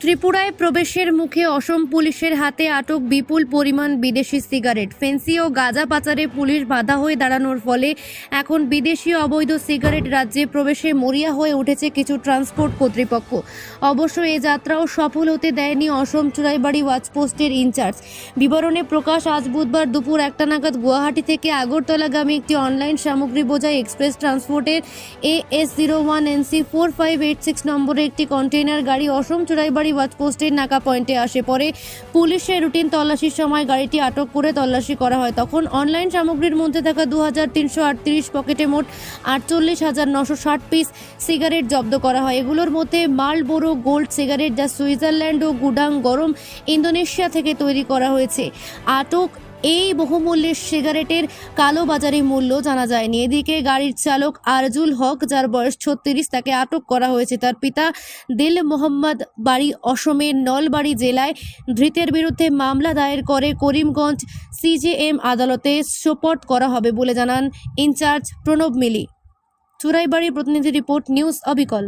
ত্রিপুরায় প্রবেশের মুখে অসম পুলিশের হাতে আটক বিপুল পরিমাণ বিদেশি সিগারেট। ফেন্সি ও গাঁজা পাচারে পুলিশ বাধা হয়ে দাঁড়ানোর ফলে এখন বিদেশি অবৈধ সিগারেট রাজ্যে প্রবেশে মরিয়া হয়ে উঠেছে কিছু ট্রান্সপোর্ট কর্তৃপক্ষ। অবশ্য এ যাত্রাও সফল হতে দেয়নি অসম চুরাইবাড়ি ওয়াচপোস্টের ইনচার্জ। বিবরণে প্রকাশ, আজ বুধবার দুপুর একটা নাগাদ গুয়াহাটি থেকে আগরতলাগামী একটি অনলাইন সামগ্রী বোঝাই express ট্রান্সপোর্টের A S zero one NC four five eight six নম্বরের একটি কন্টেইনার গাড়ি অসম চুরাইবাড়ি ওয়াচপোস্টের নাকা পয়েন্টে আসে পরে পুলিশের রুটিন তল্লাশির সময় গাড়িটি আটক করে তল্লাশি করা হয়। তখন অনলাইন সামগ্রীর মধ্যে থাকা দু হাজার তিনশো আটত্রিশ পকেটে মোট আটচল্লিশ হাজার নশো ষাট পিস সিগারেট জব্দ করা হয়। এগুলোর মধ্যে মালবোরো, গোল্ড সিগারেট, যা সুইজারল্যান্ড ও গুডাং গরম ইন্দোনেশিয়া থেকে তৈরি করা হয়েছে। আটক এই বহুমূল্যের সিগারেটের কালোবাজারি মূল্য জানা যায়নি। এদিকে গাড়ির চালক আরজুল হক, যার বয়স ছত্রিশ, তাকে আটক করা হয়েছে। তার পিতা দিল মোহাম্মদ বাড়ি অসমের নলবাড়ি জেলায় ধৃতের বিরুদ্ধে মামলা দায়ের করে করিমগঞ্জ সিজেএম আদালতে সোপর্ট করা হবে বলে জানান ইনচার্জ প্রণব মিলি। চুরাইবাড়ি প্রতিনিধি রিপোর্ট নিউজ অবিকল।